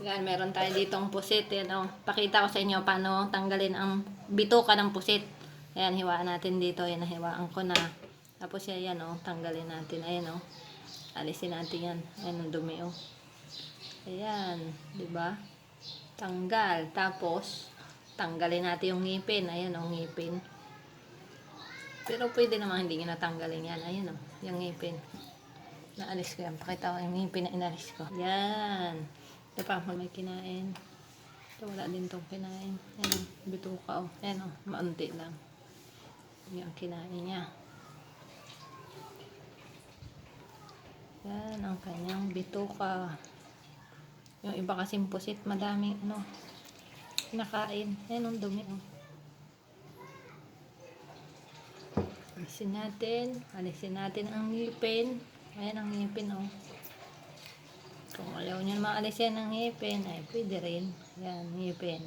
Yan, meron tayo ditong pusit. Yan, oh. Pakita ko sa inyo paano tanggalin ang bituka ng pusit. Ayan, hiwaan natin dito. Ayan, hiwaan ko na. Tapos yan, yan, oh. Tanggalin natin. Ayan, oh. Alisin natin yan. Ayan, ang dumi, oh. Ayan, di ba? Tanggal. Tapos, tanggalin natin yung ngipin. Ayan, oh, ngipin. Pero pwede naman hindi nyo natanggalin yan. Ayan, oh. Yung ngipin. Naalis ko yan. Pakita ko yung ngipin na inalis ko. Yan. Ito pa, may kinain. Ito, wala din tong kinain. Ayan, bituka, oh. Ayan, oh. Maunti lang. Yung kinain niya. Yan, ang kanyang bituka. Yung iba kasing pusit, madami, ano, nakain. Yan, ang dumi, oh. Alisin natin. Alisin natin ang ngipin. Ayan ang ngipin, oh. Kung ayaw nyo maalis yan ng ngipin, ay pwede rin. Yan, ngipin.